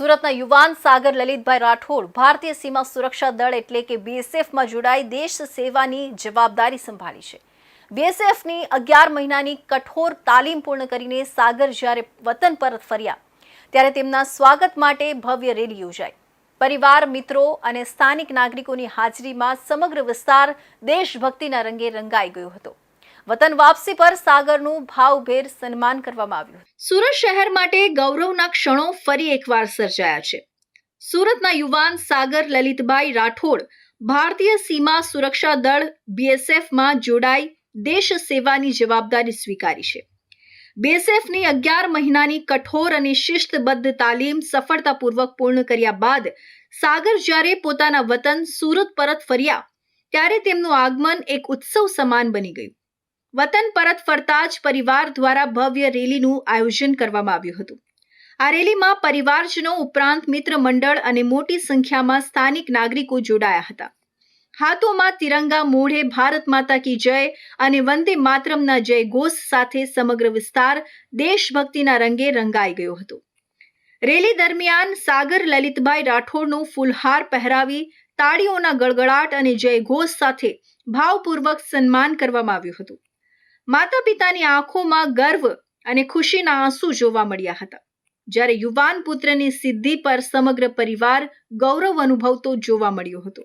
સુરતના યુવાન સાગર લલિતભાઈ રાઠોડ ભારતીય સીમા સુરક્ષા દળ એટલે કે બીએસએફમાં જોડાઈ દેશ સેવાની જવાબદારી સંભાળી છે. બીએસએફની અગિયાર મહિનાની કઠોર તાલીમ પૂર્ણ કરીને સાગર જ્યારે વતન પરત ફર્યા, ત્યારે તેમના સ્વાગત માટે ભવ્ય રેલી યોજાઈ. પરિવાર, મિત્રો અને સ્થાનિક નાગરિકોની હાજરીમાં સમગ્ર વિસ્તાર દેશભક્તિના રંગે રંગાઈ ગયો હતો. વતન વાપસી પર સાગરનું ભાવભેર સન્માન કરવામાં આવ્યું. સુરત શહેર માટે ગૌરવના ક્ષણો ફરી એકવાર સર્જાયા છે. સુરતના યુવાન સાગર લલિતભાઈ રાઠોડ ભારતીય સીમા સુરક્ષા દળ બીએસએફમાં જોડાઈ દેશ સેવાની જવાબદારી સ્વીકારી છે. બીએસએફની અગિયાર મહિનાની કઠોર અને શિસ્તબદ્ધ તાલીમ સફળતાપૂર્વક પૂર્ણ કર્યા બાદ સાગર જ્યારે પોતાના વતન સુરત પરત ફર્યા, ત્યારે તેમનું આગમન એક ઉત્સવ સમાન બની ગયું. વતન પરત ફરતા જ પરિવાર દ્વારા ભવ્ય રેલીનું આયોજન કરવામાં આવ્યું હતું. આ રેલીમાં પરિવારજનો ઉપરાંત મિત્ર મંડળ અને મોટી સંખ્યામાં સ્થાનિક નાગરિકો જોડાયા હતા. હાથોમાં તિરંગા, મોઢે ભારત માતા કી જય અને વંદે માતરમના જય ઘોષ સાથે સમગ્ર વિસ્તાર દેશભક્તિના રંગે રંગાઈ ગયો હતો. રેલી દરમિયાન સાગર લલિતભાઈ રાઠોડનું ફૂલહાર પહેરાવી, તાળીઓના ગળગળાટ અને જય ઘોષ સાથે ભાવપૂર્વક સન્માન કરવામાં આવ્યું હતું. માતા પિતાની આંખોમાં ગર્વ અને ખુશીના આંસુ જોવા મળ્યા હતા. જ્યારે યુવાન પુત્રની સિદ્ધિ પર સમગ્ર પરિવાર ગૌરવ અનુભવતો જોવા મળ્યો હતો.